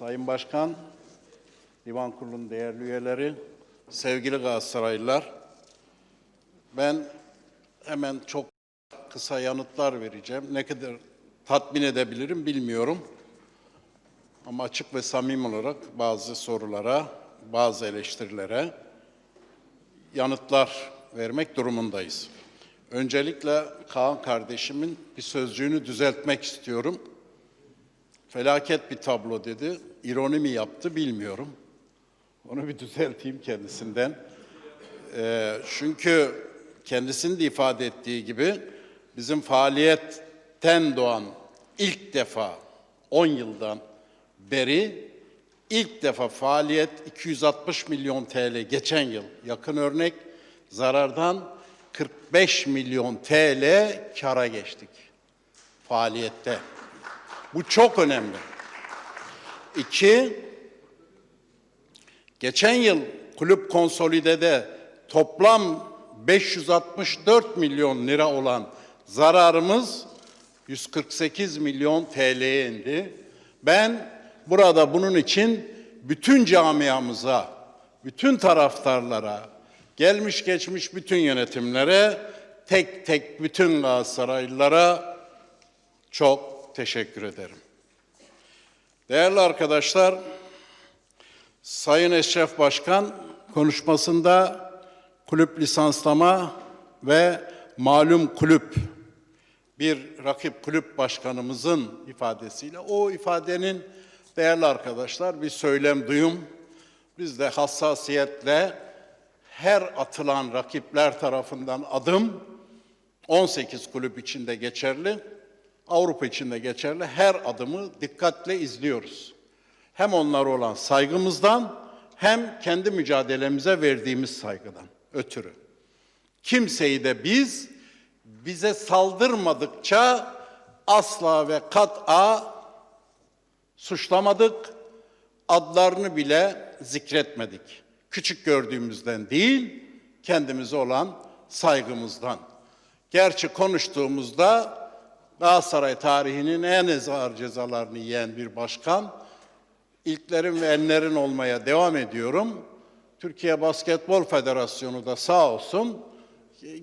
Sayın Başkan, Divan Kurulu'nun değerli üyeleri, sevgili Galatasaraylılar, ben hemen çok kısa yanıtlar vereceğim. Ne kadar tatmin edebilirim bilmiyorum. Ama açık ve samimi olarak bazı sorulara, bazı eleştirilere yanıtlar vermek durumundayız. Öncelikle Kaan kardeşimin bir sözcüğünü düzeltmek istiyorum. Felaket bir tablo dedi. İroni mi yaptı bilmiyorum. Onu bir düzelteyim kendisinden. Ee, çünkü kendisinin de ifade ettiği gibi bizim faaliyetten doğan ilk defa 10 yıldan beri ilk defa faaliyet 260 milyon TL geçen yıl yakın örnek zarardan 45 milyon TL kara geçtik faaliyette. Bu çok önemli. İki, geçen yıl kulüp konsolidede toplam 564 milyon lira olan zararımız 148 milyon TL'ye indi. Ben burada bunun için bütün camiamıza, bütün taraftarlara, gelmiş geçmiş bütün yönetimlere, tek tek bütün Galatasaraylılara çok teşekkür ederim. Değerli arkadaşlar, Sayın Eşref Başkan konuşmasında kulüp lisanslama ve malum kulüp bir rakip kulüp başkanımızın ifadesiyle o ifadenin değerli arkadaşlar bir söylem duyum. Biz de hassasiyetle her atılan rakipler tarafından adım 18 kulüp içinde geçerli, Avrupa içinde geçerli her adımı dikkatle izliyoruz. Hem onlara olan saygımızdan hem kendi mücadelemize verdiğimiz saygıdan ötürü. Kimseyi de biz bize saldırmadıkça asla ve kat'a suçlamadık, adlarını bile zikretmedik. Küçük gördüğümüzden değil, kendimize olan saygımızdan. Gerçi konuştuğumuzda Galatasaray tarihinin en ağır cezalarını yiyen bir başkan, ilklerin ve enlerin olmaya devam ediyorum. Türkiye Basketbol Federasyonu da sağ olsun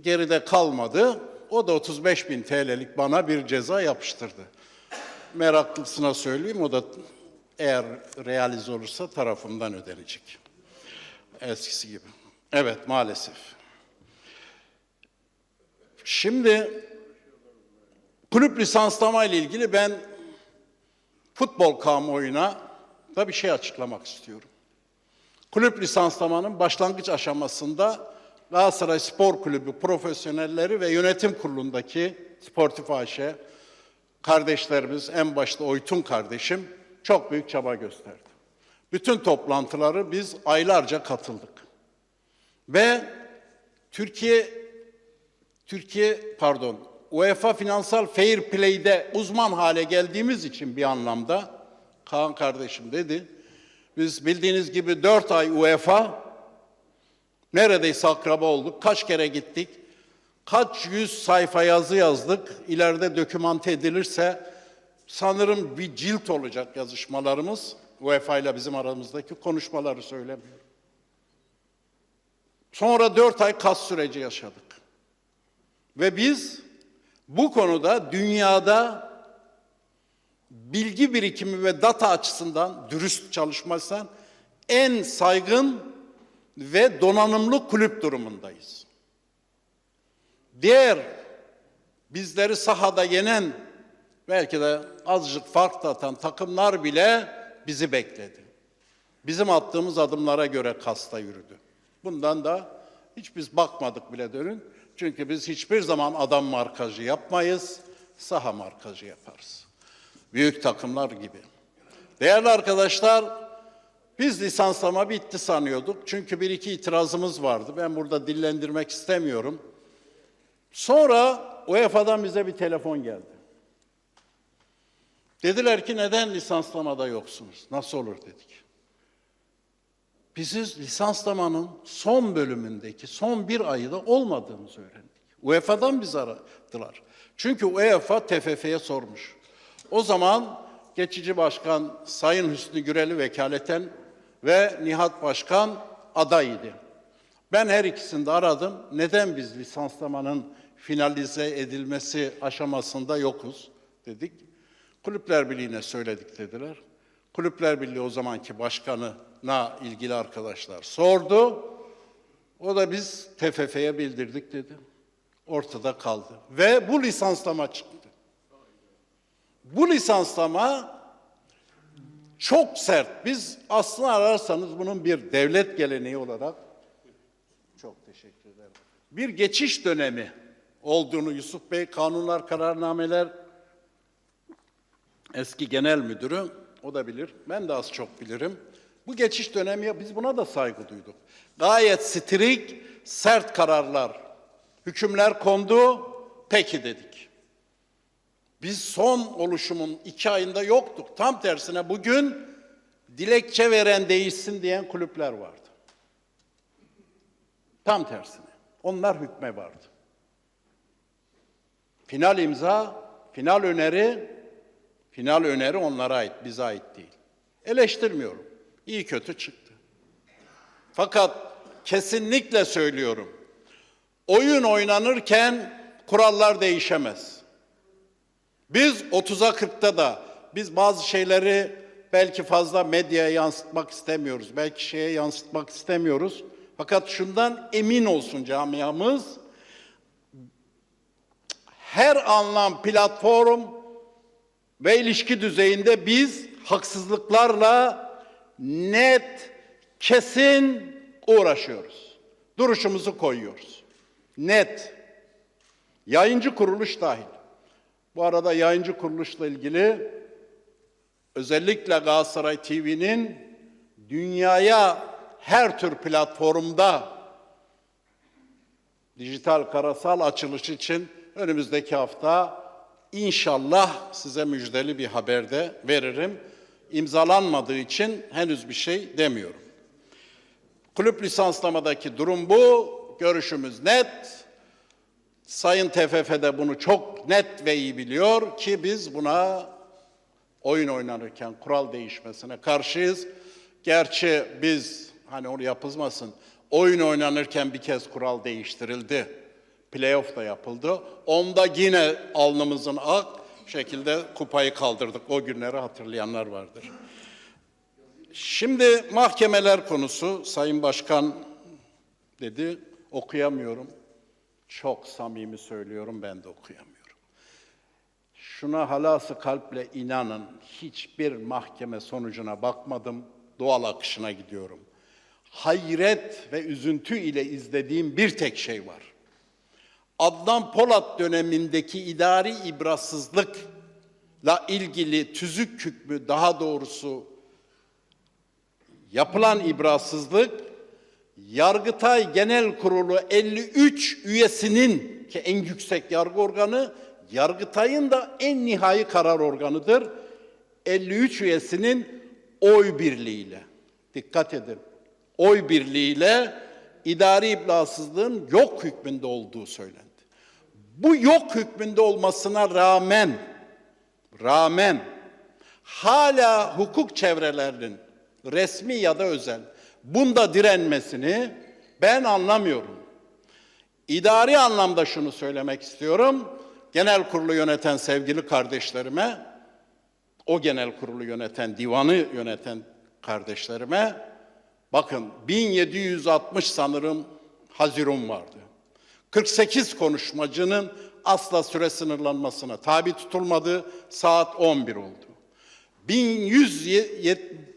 geride kalmadı. O da 35 bin TL'lik bana bir ceza yapıştırdı. Meraklısına söyleyeyim o da eğer realize olursa tarafımdan ödenecek. Eskisi gibi. Evet maalesef. Şimdi kulüp lisanslama ile ilgili ben futbol kamuoyuna da bir şey açıklamak istiyorum. Kulüp lisanslamanın başlangıç aşamasında Galatasaray Spor Kulübü profesyonelleri ve yönetim kurulundaki sportif AŞ kardeşlerimiz en başta Oytun kardeşim çok büyük çaba gösterdi. Bütün toplantıları biz aylarca katıldık. Ve Türkiye Türkiye pardon UEFA Finansal Fair Play'de uzman hale geldiğimiz için bir anlamda Kaan kardeşim dedi. Biz bildiğiniz gibi dört ay UEFA neredeyse akraba olduk. Kaç kere gittik. Kaç yüz sayfa yazı yazdık. İleride dokümante edilirse sanırım bir cilt olacak yazışmalarımız. UEFA ile bizim aramızdaki konuşmaları söylemiyorum. Sonra dört ay kas süreci yaşadık. Ve biz bu konuda dünyada bilgi birikimi ve data açısından dürüst çalışmazsan en saygın ve donanımlı kulüp durumundayız. Diğer bizleri sahada yenen belki de azıcık fark atan takımlar bile bizi bekledi. Bizim attığımız adımlara göre kasta yürüdü. Bundan da hiç biz bakmadık bile dönün. Çünkü biz hiçbir zaman adam markajı yapmayız, saha markajı yaparız. Büyük takımlar gibi. Değerli arkadaşlar, biz lisanslama bitti sanıyorduk. Çünkü bir iki itirazımız vardı. Ben burada dillendirmek istemiyorum. Sonra UEFA'dan bize bir telefon geldi. Dediler ki neden lisanslamada yoksunuz? Nasıl olur dedik. Biziz lisanslamanın son bölümündeki son bir ayda olmadığımızı öğrendik. UEFA'dan bizi aradılar. Çünkü UEFA TFF'ye sormuş. O zaman geçici başkan Sayın Hüsnü Gürel'i vekaleten ve Nihat Başkan adayıydı. Ben her ikisini de aradım. Neden biz lisanslamanın finalize edilmesi aşamasında yokuz dedik. Kulüpler Birliği'ne söyledik dediler. Kulüpler Birliği o zamanki başkanına ilgili arkadaşlar sordu. O da biz TFF'ye bildirdik dedi. Ortada kaldı. Ve bu lisanslama çıktı. Bu lisanslama çok sert. Biz aslında ararsanız bunun bir devlet geleneği olarak çok teşekkür ederim. Bir geçiş dönemi olduğunu Yusuf Bey kanunlar, kararnameler eski genel müdürü o da bilir. Ben de az çok bilirim. Bu geçiş dönemi biz buna da saygı duyduk. Gayet strik, sert kararlar, hükümler kondu. Peki dedik. Biz son oluşumun iki ayında yoktuk. Tam tersine bugün dilekçe veren değişsin diyen kulüpler vardı. Tam tersine. Onlar hükme vardı. Final imza, final öneri, final öneri onlara ait, bize ait değil. Eleştirmiyorum. İyi kötü çıktı. Fakat kesinlikle söylüyorum. Oyun oynanırken kurallar değişemez. Biz 30'a 40'ta da biz bazı şeyleri belki fazla medyaya yansıtmak istemiyoruz. Belki şeye yansıtmak istemiyoruz. Fakat şundan emin olsun camiamız. Her anlam platform ve ilişki düzeyinde biz haksızlıklarla net, kesin uğraşıyoruz. Duruşumuzu koyuyoruz. Net. Yayıncı kuruluş dahil. Bu arada yayıncı kuruluşla ilgili özellikle Galatasaray TV'nin dünyaya her tür platformda dijital karasal açılış için önümüzdeki hafta inşallah size müjdeli bir haber de veririm. İmzalanmadığı için henüz bir şey demiyorum. Kulüp lisanslamadaki durum bu. Görüşümüz net. Sayın TFF de bunu çok net ve iyi biliyor ki biz buna oyun oynanırken kural değişmesine karşıyız. Gerçi biz hani onu yapılmasın. Oyun oynanırken bir kez kural değiştirildi. Playoff da yapıldı. Onda yine alnımızın ak şekilde kupayı kaldırdık. O günleri hatırlayanlar vardır. Şimdi mahkemeler konusu Sayın Başkan dedi okuyamıyorum. Çok samimi söylüyorum ben de okuyamıyorum. Şuna halası kalple inanın hiçbir mahkeme sonucuna bakmadım. Doğal akışına gidiyorum. Hayret ve üzüntü ile izlediğim bir tek şey var. Adnan Polat dönemindeki idari ibratsızlıkla ilgili tüzük hükmü daha doğrusu yapılan ibratsızlık Yargıtay Genel Kurulu 53 üyesinin ki en yüksek yargı organı Yargıtay'ın da en nihai karar organıdır. 53 üyesinin oy birliğiyle dikkat edin. Oy birliğiyle idari iblasızlığın yok hükmünde olduğu söylendi. Bu yok hükmünde olmasına rağmen rağmen hala hukuk çevrelerinin resmi ya da özel bunda direnmesini ben anlamıyorum. İdari anlamda şunu söylemek istiyorum. Genel kurulu yöneten sevgili kardeşlerime, o genel kurulu yöneten, divanı yöneten kardeşlerime, bakın 1760 sanırım Haziran vardı. 48 konuşmacının asla süre sınırlanmasına tabi tutulmadı. Saat 11 oldu. 1100,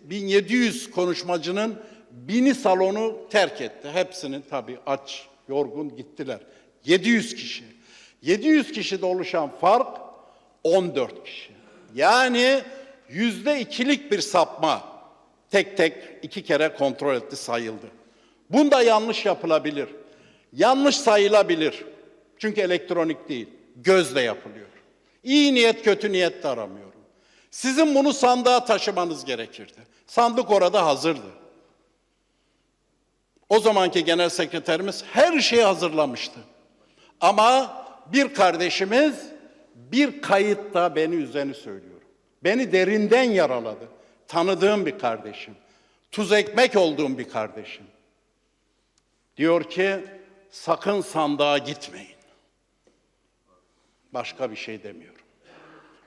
1700 konuşmacının bini salonu terk etti. Hepsinin tabi aç, yorgun gittiler. 700 kişi. 700 kişide oluşan fark 14 kişi. Yani yüzde ikilik bir sapma tek tek iki kere kontrol etti sayıldı. Bunda yanlış yapılabilir. Yanlış sayılabilir. Çünkü elektronik değil. Gözle yapılıyor. İyi niyet kötü niyet de aramıyorum. Sizin bunu sandığa taşımanız gerekirdi. Sandık orada hazırdı. O zamanki genel sekreterimiz her şeyi hazırlamıştı. Ama bir kardeşimiz bir kayıtta beni üzeni söylüyor. Beni derinden yaraladı. Tanıdığım bir kardeşim. Tuz ekmek olduğum bir kardeşim. Diyor ki sakın sandığa gitmeyin. Başka bir şey demiyorum.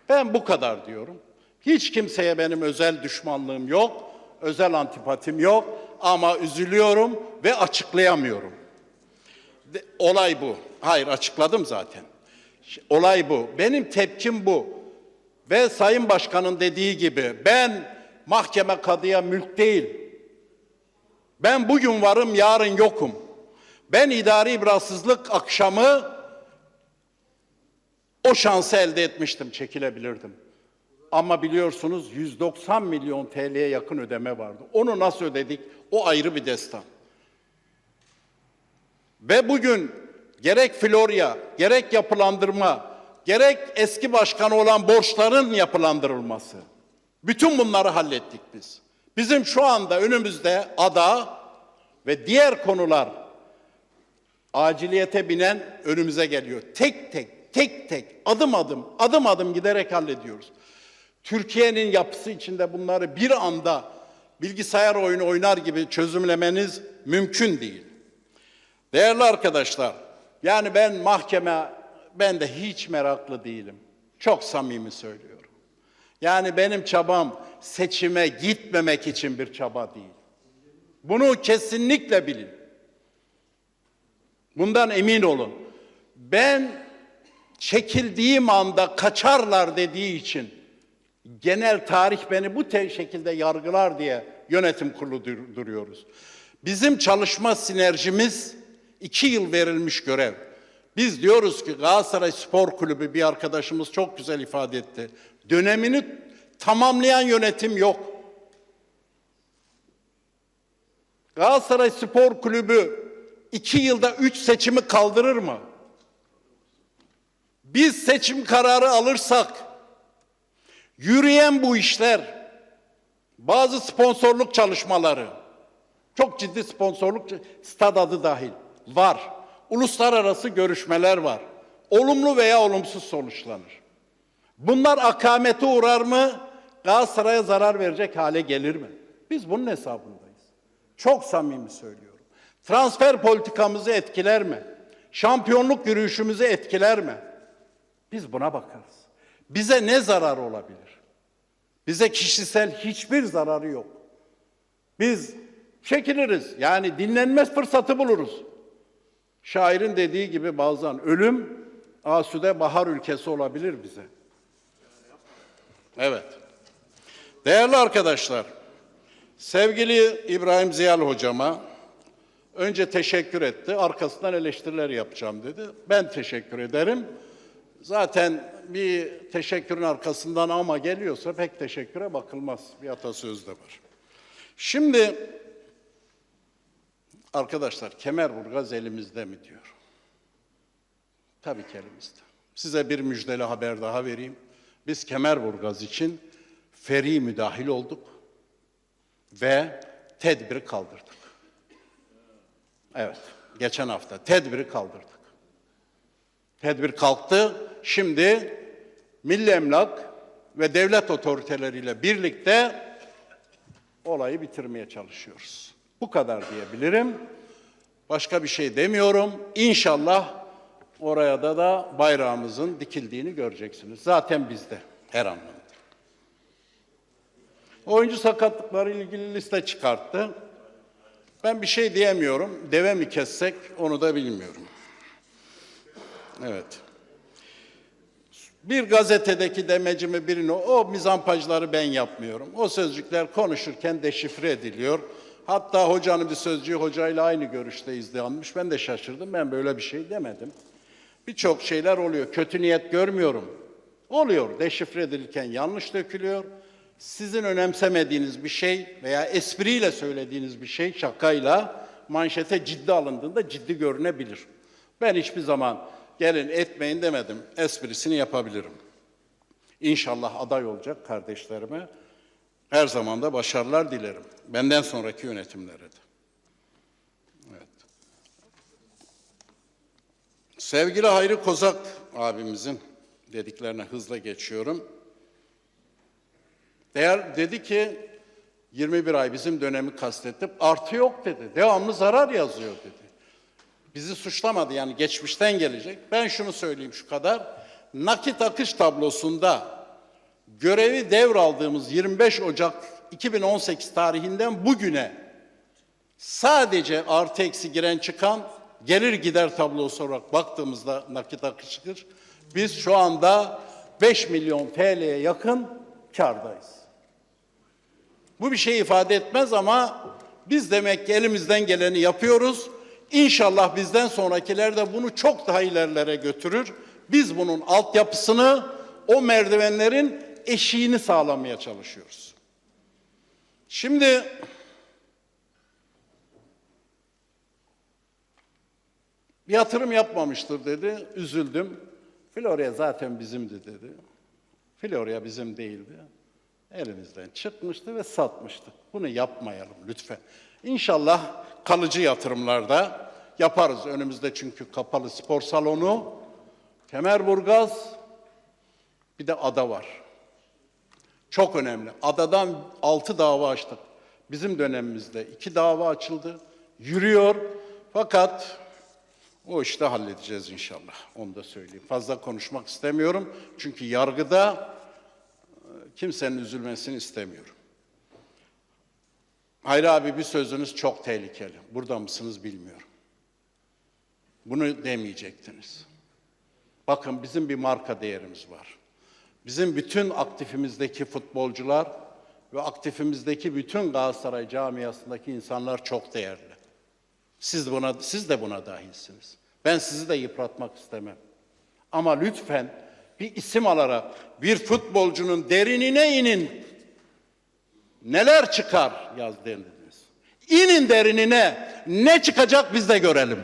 Ben bu kadar diyorum. Hiç kimseye benim özel düşmanlığım yok, özel antipatim yok ama üzülüyorum ve açıklayamıyorum. Olay bu. Hayır açıkladım zaten. Olay bu. Benim tepkim bu. Ve Sayın Başkan'ın dediği gibi ben mahkeme kadıya mülk değil. Ben bugün varım, yarın yokum. Ben idari ibrazsızlık akşamı o şansı elde etmiştim, çekilebilirdim. Ama biliyorsunuz 190 milyon TL'ye yakın ödeme vardı. Onu nasıl ödedik? O ayrı bir destan. Ve bugün gerek Florya, gerek yapılandırma, gerek eski başkanı olan borçların yapılandırılması. Bütün bunları hallettik biz. Bizim şu anda önümüzde ada ve diğer konular aciliyete binen önümüze geliyor. Tek tek, tek tek, adım adım, adım adım giderek hallediyoruz. Türkiye'nin yapısı içinde bunları bir anda bilgisayar oyunu oynar gibi çözümlemeniz mümkün değil. Değerli arkadaşlar, yani ben mahkeme, ben de hiç meraklı değilim. Çok samimi söylüyorum. Yani benim çabam seçime gitmemek için bir çaba değil. Bunu kesinlikle bilin. Bundan emin olun. Ben çekildiğim anda kaçarlar dediği için genel tarih beni bu şekilde yargılar diye yönetim kurulu dur- duruyoruz. Bizim çalışma sinerjimiz iki yıl verilmiş görev. Biz diyoruz ki Galatasaray Spor Kulübü bir arkadaşımız çok güzel ifade etti. Dönemini tamamlayan yönetim yok. Galatasaray Spor Kulübü iki yılda üç seçimi kaldırır mı? Biz seçim kararı alırsak yürüyen bu işler, bazı sponsorluk çalışmaları, çok ciddi sponsorluk, stad adı dahil var. Uluslararası görüşmeler var. Olumlu veya olumsuz sonuçlanır. Bunlar akamete uğrar mı? Galatasaray'a zarar verecek hale gelir mi? Biz bunun hesabındayız. Çok samimi söylüyorum. Transfer politikamızı etkiler mi? Şampiyonluk yürüyüşümüzü etkiler mi? Biz buna bakarız. Bize ne zarar olabilir? Bize kişisel hiçbir zararı yok. Biz çekiliriz. Yani dinlenmez fırsatı buluruz. Şairin dediği gibi bazen ölüm asude bahar ülkesi olabilir bize. Evet. Değerli arkadaşlar, sevgili İbrahim Ziyal hocama önce teşekkür etti, arkasından eleştiriler yapacağım dedi. Ben teşekkür ederim. Zaten bir teşekkürün arkasından ama geliyorsa pek teşekküre bakılmaz. Bir atasözü de var. Şimdi arkadaşlar Kemerburgaz elimizde mi diyor. Tabii ki elimizde. Size bir müjdeli haber daha vereyim. Biz Kemerburgaz için feri müdahil olduk ve tedbiri kaldırdık. Evet, geçen hafta tedbiri kaldırdık. Tedbir kalktı. Şimdi Milli Emlak ve devlet otoriteleriyle birlikte olayı bitirmeye çalışıyoruz. Bu kadar diyebilirim. Başka bir şey demiyorum. İnşallah oraya da da bayrağımızın dikildiğini göreceksiniz. Zaten bizde her anlamda. Oyuncu sakatlıkları ilgili liste çıkarttı. Ben bir şey diyemiyorum. Deve mi kessek onu da bilmiyorum. Evet. Bir gazetedeki demecimi birini, o mizampajları ben yapmıyorum. O sözcükler konuşurken deşifre ediliyor. Hatta hocanın bir sözcüğü hocayla aynı görüşteyiz diye anmış. Ben de şaşırdım. Ben böyle bir şey demedim. Birçok şeyler oluyor. Kötü niyet görmüyorum. Oluyor. Deşifre edilirken yanlış dökülüyor. Sizin önemsemediğiniz bir şey veya espriyle söylediğiniz bir şey şakayla manşete ciddi alındığında ciddi görünebilir. Ben hiçbir zaman gelin etmeyin demedim. Esprisini yapabilirim. İnşallah aday olacak kardeşlerime her zaman da başarılar dilerim. Benden sonraki yönetimlere de. Evet. Sevgili Hayri Kozak abimizin dediklerine hızla geçiyorum. Değer dedi ki 21 ay bizim dönemi kastettim. Artı yok dedi. Devamlı zarar yazıyor dedi. Bizi suçlamadı yani geçmişten gelecek. Ben şunu söyleyeyim şu kadar. Nakit akış tablosunda görevi devraldığımız 25 Ocak 2018 tarihinden bugüne sadece artı eksi giren çıkan gelir gider tablosu olarak baktığımızda nakit akışıdır. Biz şu anda 5 milyon TL'ye yakın kardayız. Bu bir şey ifade etmez ama biz demek ki elimizden geleni yapıyoruz. İnşallah bizden sonrakiler de bunu çok daha ilerlere götürür. Biz bunun altyapısını, o merdivenlerin eşiğini sağlamaya çalışıyoruz. Şimdi bir yatırım yapmamıştır dedi. Üzüldüm. Florya zaten bizimdi dedi. Florya bizim değildi. Elimizden çıkmıştı ve satmıştık. Bunu yapmayalım lütfen. İnşallah kalıcı yatırımlarda yaparız. Önümüzde çünkü kapalı spor salonu, Kemerburgaz, bir de ada var. Çok önemli. Adadan altı dava açtık. Bizim dönemimizde iki dava açıldı. Yürüyor. Fakat o işte halledeceğiz inşallah. Onu da söyleyeyim. Fazla konuşmak istemiyorum. Çünkü yargıda kimsenin üzülmesini istemiyorum. Hayri abi bir sözünüz çok tehlikeli. Burada mısınız bilmiyorum. Bunu demeyecektiniz. Bakın bizim bir marka değerimiz var. Bizim bütün aktifimizdeki futbolcular ve aktifimizdeki bütün Galatasaray camiasındaki insanlar çok değerli. Siz buna siz de buna dahilsiniz. Ben sizi de yıpratmak istemem. Ama lütfen bir isim alarak bir futbolcunun derinine inin. Neler çıkar yaz denildiniz. İnin derinine. Ne çıkacak biz de görelim.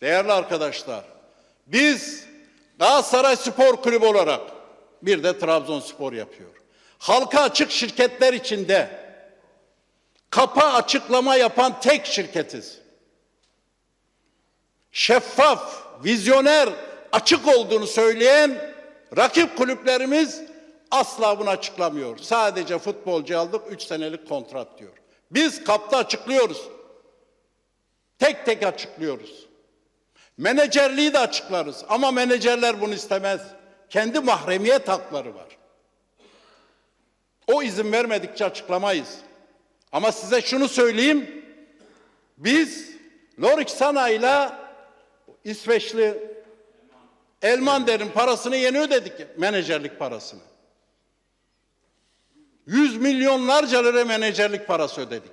Değerli arkadaşlar, biz Galatasaray Spor Kulübü olarak bir de Trabzonspor yapıyor. Halka açık şirketler içinde kapa açıklama yapan tek şirketiz. Şeffaf, vizyoner, açık olduğunu söyleyen rakip kulüplerimiz asla bunu açıklamıyor. Sadece futbolcu aldık 3 senelik kontrat diyor. Biz kapta açıklıyoruz. Tek tek açıklıyoruz. Menajerliği de açıklarız ama menajerler bunu istemez. Kendi mahremiyet hakları var. O izin vermedikçe açıklamayız. Ama size şunu söyleyeyim. Biz Lorik ile İsveçli Elmander'in parasını yeni ödedik. Menajerlik parasını. Yüz milyonlarca lira menajerlik parası ödedik.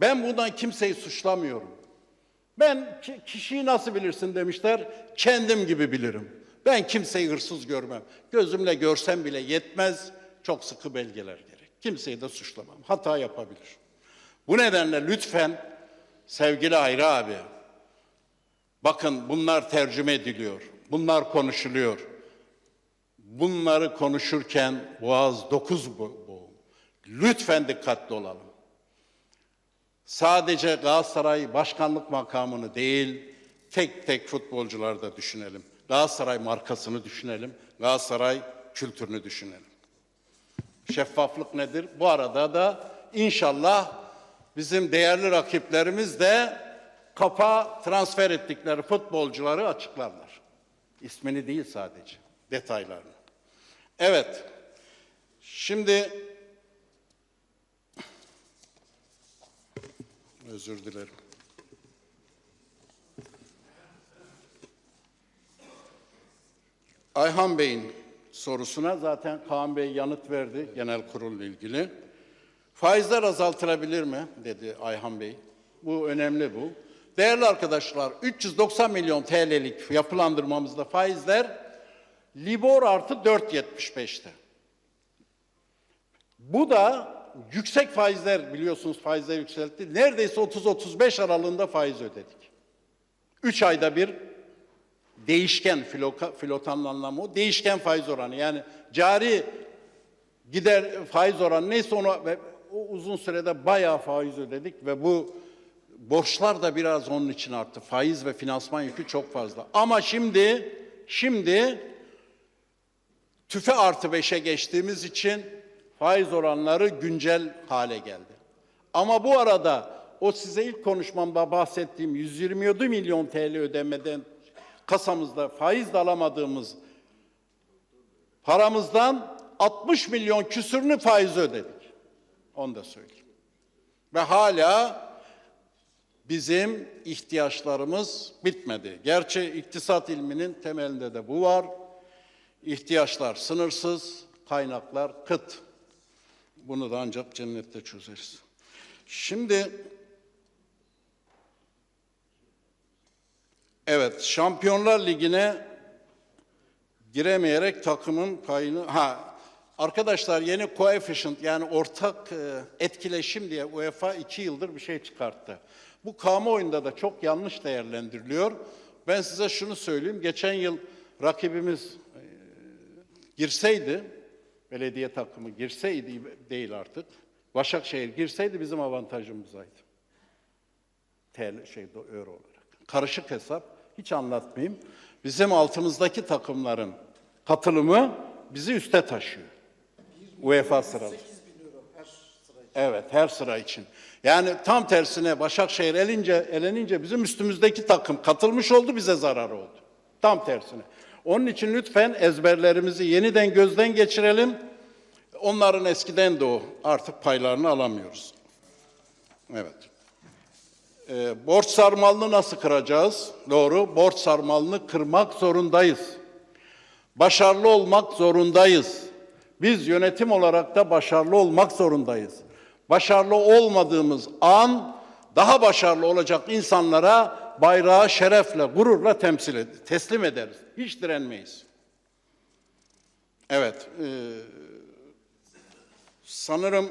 Ben bundan kimseyi suçlamıyorum. Ben ki- kişiyi nasıl bilirsin demişler. Kendim gibi bilirim. Ben kimseyi hırsız görmem. Gözümle görsem bile yetmez. Çok sıkı belgeler gerek. Kimseyi de suçlamam. Hata yapabilir. Bu nedenle lütfen sevgili Hayri abi bakın bunlar tercüme ediliyor. Bunlar konuşuluyor. Bunları konuşurken boğaz dokuz boğum. Lütfen dikkatli olalım sadece Galatasaray başkanlık makamını değil, tek tek futbolcuları da düşünelim. Galatasaray markasını düşünelim, Galatasaray kültürünü düşünelim. Şeffaflık nedir? Bu arada da inşallah bizim değerli rakiplerimiz de kapa transfer ettikleri futbolcuları açıklarlar. İsmini değil sadece, detaylarını. Evet, şimdi Özür dilerim. Ayhan Bey'in sorusuna zaten Kaan Bey yanıt verdi genel kurulla ilgili. Faizler azaltılabilir mi dedi Ayhan Bey. Bu önemli bu. Değerli arkadaşlar 390 milyon TL'lik yapılandırmamızda faizler Libor artı 4.75'te. Bu da yüksek faizler biliyorsunuz faizler yükseltti. Neredeyse 30-35 aralığında faiz ödedik. 3 ayda bir değişken filoka, filotanın anlamı o. Değişken faiz oranı yani cari gider faiz oranı neyse onu o uzun sürede bayağı faiz ödedik ve bu borçlar da biraz onun için arttı. Faiz ve finansman yükü çok fazla. Ama şimdi şimdi tüfe artı 5'e geçtiğimiz için faiz oranları güncel hale geldi. Ama bu arada o size ilk konuşmamda bahsettiğim 127 milyon TL ödemeden kasamızda faiz de alamadığımız paramızdan 60 milyon küsürünü faiz ödedik. Onu da söyleyeyim. Ve hala bizim ihtiyaçlarımız bitmedi. Gerçi iktisat ilminin temelinde de bu var. İhtiyaçlar sınırsız, kaynaklar kıt. Bunu da ancak cennette çözeriz. Şimdi evet Şampiyonlar Ligi'ne giremeyerek takımın payını ha arkadaşlar yeni coefficient yani ortak e, etkileşim diye UEFA iki yıldır bir şey çıkarttı. Bu kamuoyunda da çok yanlış değerlendiriliyor. Ben size şunu söyleyeyim. Geçen yıl rakibimiz e, girseydi, belediye takımı girseydi değil artık. Başakşehir girseydi bizim avantajımızdaydı. TL şey euro olarak. Karışık hesap hiç anlatmayayım. Bizim altımızdaki takımların katılımı bizi üste taşıyor. UEFA sıralı. Evet, her sıra için. Yani tam tersine Başakşehir elince, elenince bizim üstümüzdeki takım katılmış oldu, bize zararı oldu. Tam tersine. Onun için lütfen ezberlerimizi yeniden gözden geçirelim. Onların eskiden de o artık paylarını alamıyoruz. Evet. Ee, borç sarmalını nasıl kıracağız? Doğru, borç sarmalını kırmak zorundayız. Başarılı olmak zorundayız. Biz yönetim olarak da başarılı olmak zorundayız. Başarılı olmadığımız an daha başarılı olacak insanlara bayrağı şerefle, gururla temsil ed- teslim ederiz. Hiç direnmeyiz. Evet, e, sanırım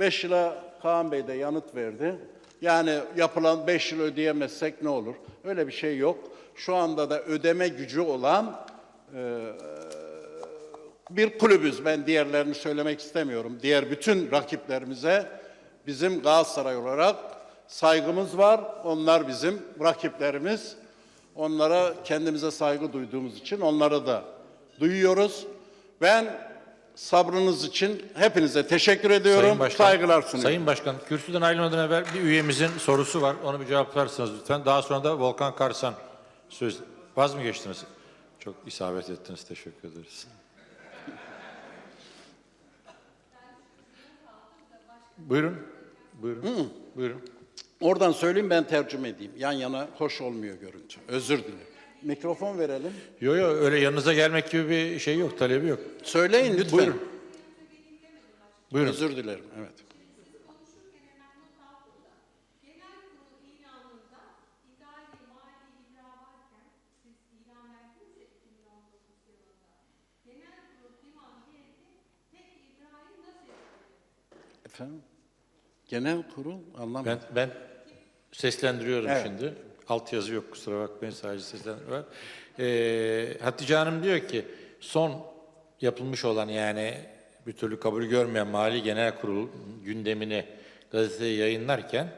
5 yıla Kaan Bey de yanıt verdi. Yani yapılan 5 yıl ödeyemezsek ne olur? Öyle bir şey yok. Şu anda da ödeme gücü olan e, bir kulübüz. Ben diğerlerini söylemek istemiyorum. Diğer bütün rakiplerimize bizim Galatasaray olarak saygımız var. Onlar bizim rakiplerimiz. Onlara kendimize saygı duyduğumuz için onlara da duyuyoruz. Ben sabrınız için hepinize teşekkür ediyorum. Sayın Başkan, Saygılar sunuyorum. Sayın Başkan, kürsüden ayrılmadan evvel bir üyemizin sorusu var. Onu bir cevaplarsanız lütfen. Daha sonra da Volkan Karsan söz. Vaz mı geçtiniz? Çok isabet ettiniz. Teşekkür ederiz. Buyurun. Buyurun. Buyurun. Oradan söyleyeyim ben tercüme edeyim. Yan yana hoş olmuyor görüntü. Özür dilerim. Mikrofon verelim. Yok yok öyle yanınıza gelmek gibi bir şey yok, talebi yok. Söyleyin lütfen. Buyurun. Buyurun. Özür dilerim. Evet. konuşurken hemen not aldım da genel kurul ilanında idari mali icra varken siz ilan verdiniz ya 2019 yılında. Genel kurul divan heyeti tek icrayı nasıl yapıyor? Efendim? Genel kurul anlamadım. Ben, ben seslendiriyorum Evet. şimdi. Alt yazı yok kusura bakmayın sadece seslendirme var. Ee, Hatice Hanım diyor ki son yapılmış olan yani bir türlü kabul görmeyen Mali Genel Kurul gündemini gazeteye yayınlarken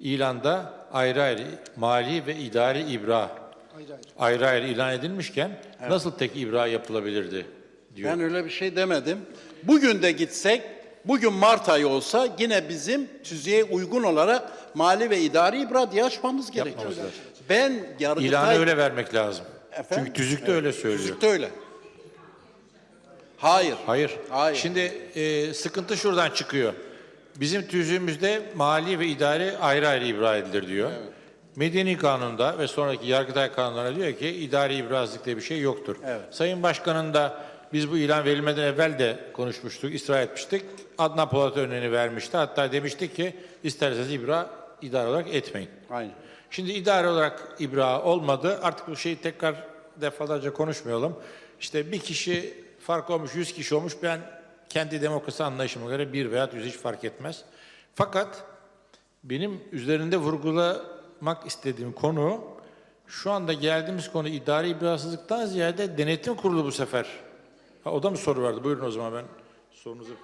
ilanda ayrı ayrı mali ve idari ibra ayrı ayrı, ilan edilmişken nasıl tek ibra yapılabilirdi diyor. Ben öyle bir şey demedim. Bugün de gitsek, bugün Mart ayı olsa yine bizim tüzüğe uygun olarak mali ve idari ibra diye açmamız gerekiyor. Yapmamız lazım. Ben yargıtay... İlanı öyle vermek lazım. Efendim? Çünkü tüzükte öyle söylüyor. Tüzükte öyle. Hayır. Hayır. Hayır. Şimdi e, sıkıntı şuradan çıkıyor. Bizim tüzüğümüzde mali ve idari ayrı ayrı ibra edilir diyor. Medeni kanunda ve sonraki Yargıtay kanunlarına diyor ki idari ibrazlık diye bir şey yoktur. Evet. Sayın Başkan'ın da biz bu ilan verilmeden evvel de konuşmuştuk, ısrar etmiştik. Adnan Polat örneğini vermişti. Hatta demiştik ki isterseniz ibra idare olarak etmeyin. Aynen. Şimdi idare olarak ibra olmadı. Artık bu şeyi tekrar defalarca konuşmayalım. İşte bir kişi fark olmuş, yüz kişi olmuş. Ben kendi demokrasi anlayışıma göre bir veya yüz hiç fark etmez. Fakat benim üzerinde vurgulamak istediğim konu şu anda geldiğimiz konu idari ibrasızlıktan ziyade denetim kurulu bu sefer. Ha, o da mı soru vardı? Buyurun o zaman ben sorunuzu...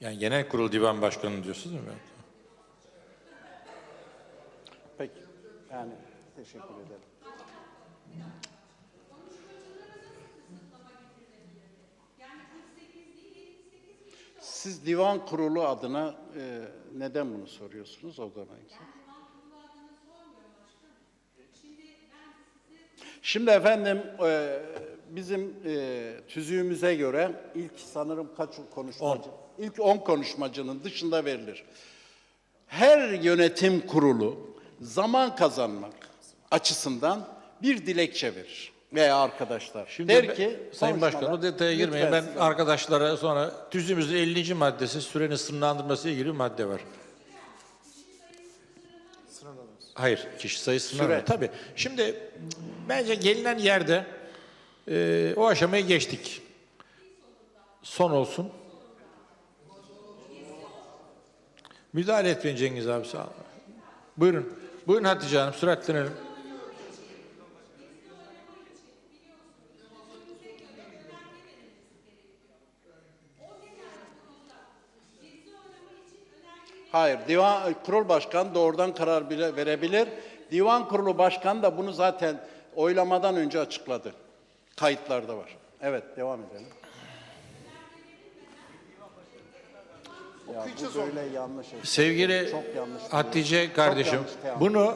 Yani genel kurul divan başkanı diyorsunuz değil mi? Peki. Yani teşekkür ederim. Siz divan kurulu adına e, neden bunu soruyorsunuz o zaman ki? Şimdi efendim e, bizim e, tüzüğümüze göre ilk sanırım kaç konuşmacı? İlk 10 konuşmacının dışında verilir. Her yönetim kurulu zaman kazanmak açısından bir dilekçe verir veya arkadaşlar. Şimdi Der ki Sayın Başkan o detaya girmeyin. Ben size- arkadaşlara sonra tüzüğümüzün 50. maddesi sürenin sınırlandırması ile ilgili bir madde var. Hayır, kişi sayısı Süre. sınırlandırma. Tabii. Şimdi bence gelinen yerde e, o aşamayı geçtik. Son olsun. Müdahale etmeyin Cengiz abi sağ olun. Buyurun. Buyurun Hatice Hanım süratlenelim. Hayır, divan kurul başkanı doğrudan karar bile verebilir. Divan kurulu başkanı da bunu zaten oylamadan önce açıkladı. Kayıtlarda var. Evet, devam edelim. Ya bu böyle yanlış. Sevgili Çok yanlış. Hatice kardeşim, yanlış teyamül. bunu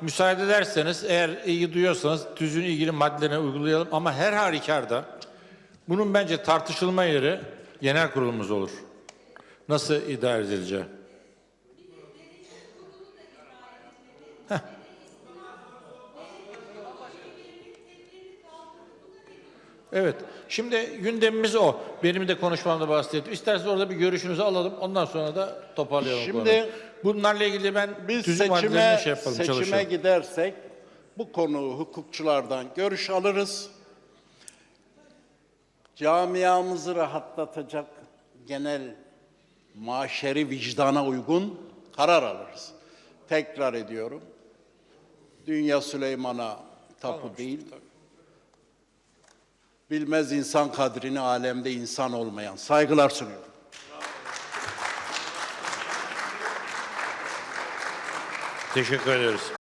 müsaade ederseniz eğer ilgi duyuyorsanız tüzüğün ilgili maddelerine uygulayalım ama her halükarda bunun bence tartışılma yeri genel kurulumuz olur. Nasıl idare edileceği. Heh. Evet. Şimdi gündemimiz o. Benim de konuşmamda bahsettim. İsterseniz orada bir görüşünüzü alalım. Ondan sonra da toparlayalım. Şimdi bunlarla ilgili ben Biz seçime, şey yapalım, seçime çalışalım. gidersek bu konu hukukçulardan görüş alırız. Camiamızı rahatlatacak genel maşeri vicdana uygun karar alırız. Tekrar ediyorum. Dünya Süleyman'a tapu değil. Bilmez insan kadrini alemde insan olmayan. Saygılar sunuyorum. Teşekkür ediyoruz.